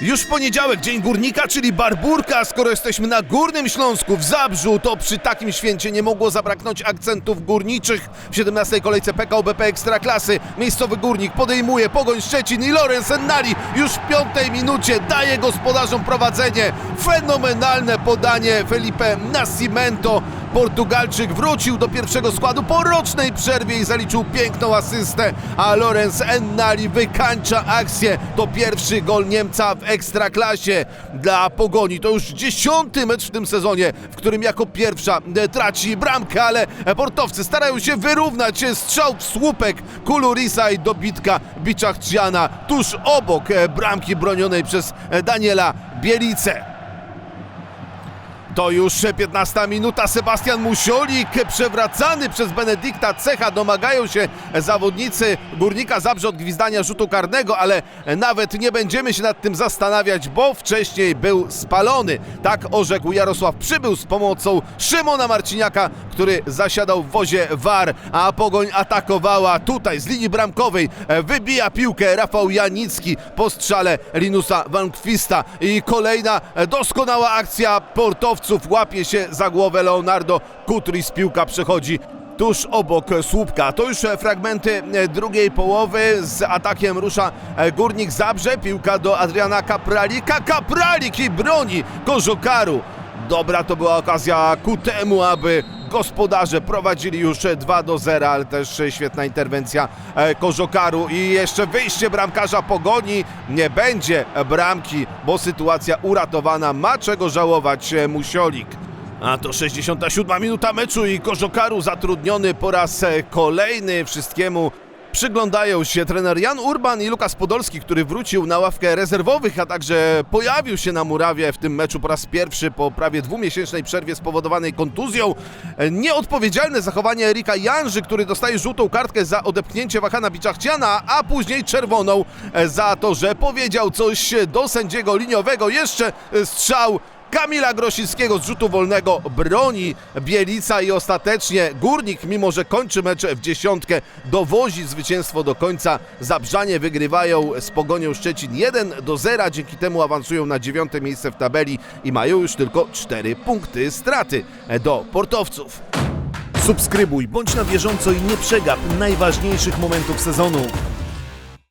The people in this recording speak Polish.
Już poniedziałek, Dzień Górnika, czyli Barburka. Skoro jesteśmy na Górnym Śląsku, w Zabrzu, to przy takim święcie nie mogło zabraknąć akcentów górniczych. W 17. kolejce PKO BP Ekstraklasy miejscowy górnik podejmuje Pogoń Szczecin i Lorenz Ennali już w piątej minucie daje gospodarzom prowadzenie. Fenomenalne podanie Felipe Nascimento. Portugalczyk wrócił do pierwszego składu po rocznej przerwie i zaliczył piękną asystę, a Lorenz Ennali wykańcza akcję. To pierwszy gol Niemca w Ekstraklasie dla Pogoni. To już dziesiąty mecz w tym sezonie, w którym jako pierwsza e, traci bramkę, ale portowcy starają się wyrównać strzał w słupek Kulurisa i dobitka Biczachciana tuż obok e, bramki bronionej przez e, Daniela Bielice. To już 15 minuta. Sebastian Musiolik przewracany przez Benedykta Cecha. Domagają się zawodnicy Górnika Zabrze od gwizdania rzutu karnego, ale nawet nie będziemy się nad tym zastanawiać, bo wcześniej był spalony. Tak orzekł Jarosław Przybył z pomocą Szymona Marciniaka, który zasiadał w wozie VAR, a Pogoń atakowała tutaj z linii bramkowej. Wybija piłkę Rafał Janicki po strzale Linusa Vankwista i kolejna doskonała akcja portowców. Łapie się za głowę Leonardo Kutris. Piłka przechodzi tuż obok słupka. To już fragmenty drugiej połowy. Z atakiem rusza Górnik Zabrze. Piłka do Adriana Kapralika. Kapralik i broni Kożokaru. Dobra to była okazja ku temu, aby gospodarze prowadzili już 2 do 0, ale też świetna interwencja e, Kożokaru i jeszcze wyjście bramkarza Pogoni. Nie będzie bramki, bo sytuacja uratowana. Ma czego żałować e, Musiolik. A to 67 minuta meczu i Kożokaru zatrudniony po raz e, kolejny wszystkiemu. Przyglądają się trener Jan Urban i Lukas Podolski, który wrócił na ławkę rezerwowych, a także pojawił się na murawie w tym meczu po raz pierwszy po prawie dwumiesięcznej przerwie spowodowanej kontuzją. Nieodpowiedzialne zachowanie Erika Janży, który dostaje żółtą kartkę za odepchnięcie Wahana Biczachciana, a później czerwoną za to, że powiedział coś do sędziego liniowego. Jeszcze strzał Kamila Grosińskiego z rzutu wolnego broni Bielica i ostatecznie Górnik, mimo że kończy mecz w dziesiątkę, dowozi zwycięstwo do końca. Zabrzanie wygrywają z Pogonią Szczecin 1 do 0, dzięki temu awansują na dziewiąte miejsce w tabeli i mają już tylko 4 punkty straty do portowców. Subskrybuj, bądź na bieżąco i nie przegap najważniejszych momentów sezonu.